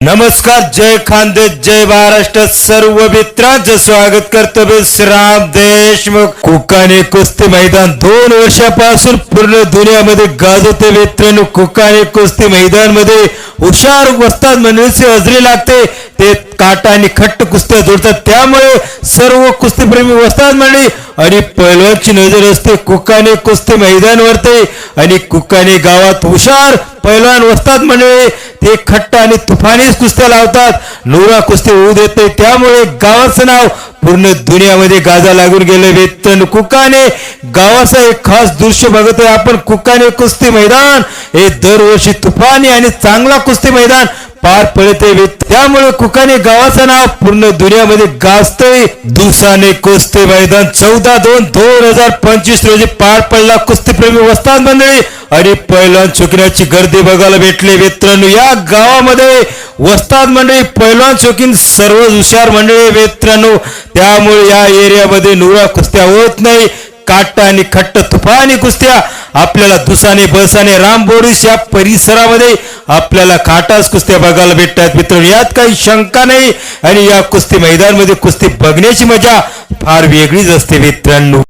नमस्कार जय खांदे जय महाराष्ट्र सर्व मित्रांचं स्वागत करतो मी श्राम देशमुख. कुकाने कुस्ती मैदान दोन वर्षापासून पूर्ण दुनियामध्ये गाजवते मित्रांनो. कुकाने कुस्ती मैदानमध्ये हुशार वस्ताद म्हणजे हजरी लागते. ते काटा आणि खट्ट कुस्त्या जोडतात. त्यामुळे सर्व कुस्तीप्रेमी वस्ताद म्हणे आणि पैलवानची नजर असते. कुकाने कुस्ती मैदानवरते आणि कुकाने गावात हुशार पैलवान वसतात म्हणे. ते खट्ट आणि तुफानीच कुस्त्या लावतात. नोरा कुस्ती होऊ देत नाही. त्यामुळे गावाचं नाव पूर्ण दुनियामध्ये गाजा लागून गेले वेतन कुकाने. गावाचा एक खास दृश्य बघतोय आपण कुकाने कुस्ती मैदान. हे दरवर्षी तुफानी आणि चांगला कुस्ती मैदान पार पडते त्यामुळे कुकाने गावाचं नाव पूर्ण दुनियामध्ये गाजतंय. दुसाने कुस्ती मैदान चौदा दोन दोन हजार पंचवीस रोजी पार पडला कुस्तीप्रेमी वस्ताद मंडळी. आणि पैलवान चुकण्याची गर्दी बघायला भेटले. मित्रांनो या गावामध्ये वस्ताद मंडळी पैलवान चौकीन सर्व हुशार मंडळी मित्रांनो त्यामुळे या एरियामध्ये नुरा कुस्त्या होत नाही. काटा आणि खट्ट तुफानी कुस्त्या आपल्याला दुसाने बसाने रामबोरीस या परिसरामध्ये आपल्याला काटाच कुस्त्या बघायला भेटतात. मित्रांनो यात काही शंका नाही आणि या कुस्ती मैदानमध्ये कुस्ती बघण्याची मजा फार वेगळीच असते मित्रांनो.